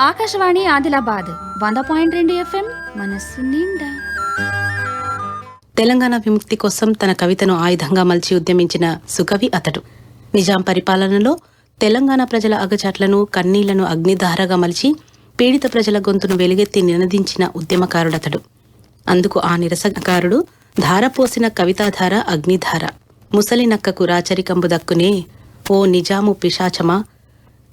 ఆకాశవాణి ఆదిలాబాద్ వంద పాయింట్ రెండు ఎఫ్ఎం మనస్సు నిండా. తెలంగాణ విముక్తి కోసం తన కవితను ఆయుధంగా మలిచి ఉద్యమించిన సుకవి అతడు. నిజాం పరిపాలనలో తెలంగాణ ప్రజల అగచాట్లను కన్నీళ్ళను అగ్నిధారగా మలిచి పీడిత ప్రజల గొంతును వెలుగెత్తి నినదించిన ఉద్యమకారుడతడు. అందుకు ఆ నిరసనకారుడు ధారపోసిన కవితాధార అగ్నిధార. ముసలి నక్కకు రాచరికంబు దక్కునే ఓ నిజాము పిశాచమా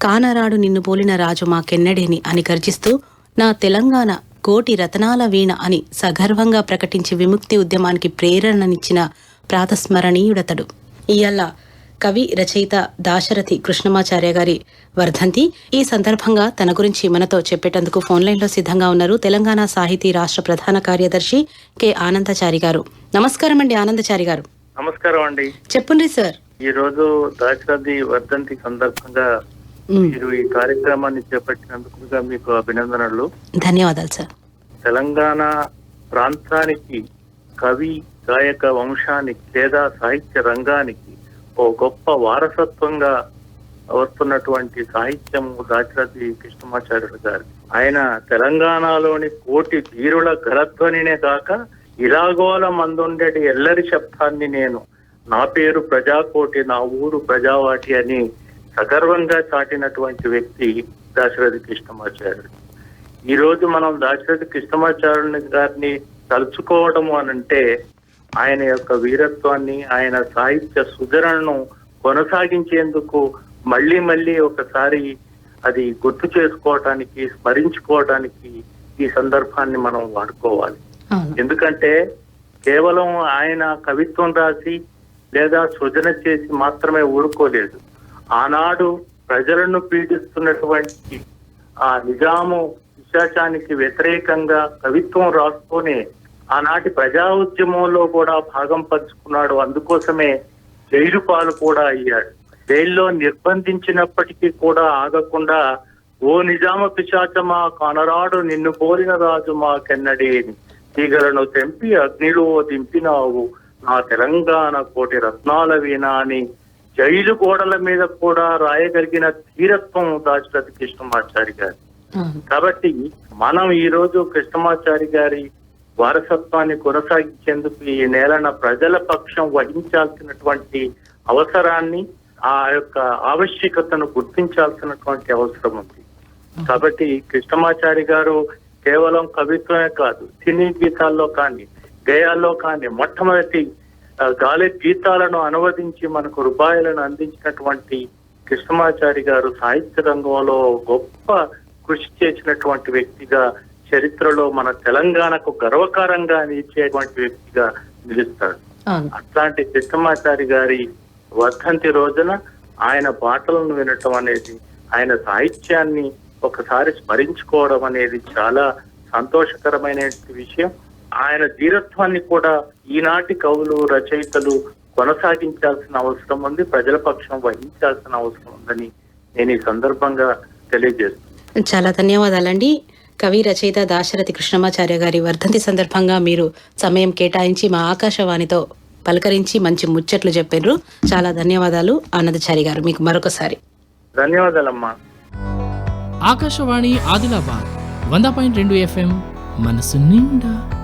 కానరాడు నిన్ను పోలిన రాజు మాకెన్నడేని అని గర్జిస్తూ నా తెలంగాణ కోటి రతనాల వీణ అని సగర్వంగా ప్రకటించి విముక్తి ఉద్యమానికి ప్రేరణనిచ్చిన ప్రాతస్మరణీయుడతడు. ఇయల్ల కవి రచయిత దాశరథి కృష్ణమాచార్య గారి వర్ధంతి. ఈ సందర్భంగా తన గురించి మనతో చెప్పేటందుకు ఫోన్ లైన్లో సిద్ధంగా ఉన్నారు తెలంగాణ సాహితీ రాష్ట్ర ప్రధాన కార్యదర్శి కె. ఆనందచారి గారు. నమస్కారం అండి ఆనందచారి గారు. నమస్కారం అండి. చెప్పుండ్రి సార్. ఈ రోజు దాశరథి వర్ధంతి సందర్భంగా మీరు ఈ కార్యక్రమాన్ని చేపట్టినందుకుగా మీకు అభినందనలు. ధన్యవాదాలు సార్. తెలంగాణ ప్రాంతానికి కవి గాయక వంశానికి లేదా సాహిత్య రంగానికి ఓ గొప్ప వారసత్వంగా వస్తున్నటువంటి సాహిత్యం దాశరథి కృష్ణమాచార్యుడు గారు ఆయన తెలంగాణలోని కోటి ధీరుల గరధ్వనినే కాక ఇలాగోల మందుండేటి ఎల్లరి శబ్దాన్ని నేను నా పేరు ప్రజాకోటి నా ఊరు ప్రజావాటి అని సగర్వంగా చాటినటువంటి వ్యక్తి దాశరథి కృష్ణమాచార్యుడు ఈ రోజు మనం దాశరథి కృష్ణమాచార్యుని గారిని తలుచుకోవడము అనంటే ఆయన యొక్క వీరత్వాన్ని ఆయన సాహిత్య సుధరణను కొనసాగించేందుకు మళ్ళీ మళ్ళీ ఒకసారి అది గుర్తు చేసుకోవటానికి స్మరించుకోవటానికి ఈ సందర్భాన్ని మనం వాడుకోవాలి. ఎందుకంటే కేవలం ఆయన కవిత్వం రాసి లేదా సృజన చేసి మాత్రమే ఊరుకోలేదు. ఆనాడు ప్రజలను పీడిస్తున్నటువంటి ఆ నిజాము విశాచానికి వ్యతిరేకంగా కవిత్వం రాసుకొని ఆనాటి ప్రజా ఉద్యమంలో కూడా భాగం పంచుకున్నాడు. అందుకోసమే జైలు పాలు కూడా అయ్యాడు. జైల్లో నిర్బంధించినప్పటికీ కూడా ఆగకుండా ఓ నిజామ పిశాచమా కనరాడు నిన్ను పోలిన రాజు మా కెన్నడి తీగలను తెంపి అగ్నిలో దింపినావు. నా తెలంగాణ కోటి రత్నాల వీణ అని జైలు గోడల మీద కూడా రాయగలిగిన ధీరత్వం దాశరథి కృష్ణమాచారి గారు. కాబట్టి మనం ఈ రోజు కృష్ణమాచారి గారి వారసత్వాన్ని కొనసాగించేందుకు ఈ నేలన ప్రజల పక్షం వహించాల్సినటువంటి అవసరాన్ని ఆ యొక్క ఆవశ్యకతను గుర్తించాల్సినటువంటి అవసరం ఉంది. కాబట్టి కృష్ణమాచారి గారు కేవలం కవిత్వమే కాదు సినీ గీతాల్లో కానీ గేయాల్లో కానీ మొట్టమొదటి గాలి గీతాలను అనువదించి మనకు రూపాయలను అందించినటువంటి కృష్ణమాచారి గారు సాహిత్య రంగంలో గొప్ప కృషి చేసినటువంటి వ్యక్తిగా చరిత్రలో మన తెలంగాణకు గర్వకారంగా నిలిచేటువంటి వ్యక్తిగా నిలుస్తాడు. అట్లాంటి కృష్ణమాచారి గారి వర్ధంతి రోజున ఆయన పాటలను వినటం అనేది ఆయన సాహిత్యాన్ని ఒకసారి స్మరించుకోవడం అనేది చాలా సంతోషకరమైన విషయం. ఆయన ధీరత్వాన్ని కూడా ఈనాటి కవులు రచయితలు కొనసాగించాల్సిన అవసరం ఉంది ప్రజల పక్షం వహించాల్సిన అవసరం ఉందని నేను ఈ సందర్భంగా తెలియజేస్తున్నాను. చాలా ధన్యవాదాలండి. కవి రచయిత దాశరథి కృష్ణమాచార్య గారి వర్ధంతి సందర్భంగా మీరు సమయం కేటాయించి మా ఆకాశవాణితో పలకరించి మంచి ముచ్చట్లు చెప్పారు చాలా ధన్యవాదాలు. ఆనందచారి గారు మీకు మరొకసారి. ధన్యవాదాలమ్మా. ఆకాశవాణి ఆదిలాబాద్ వంద పాయింట్ రెండు ఎఫ్ఎం మనసు నిండా.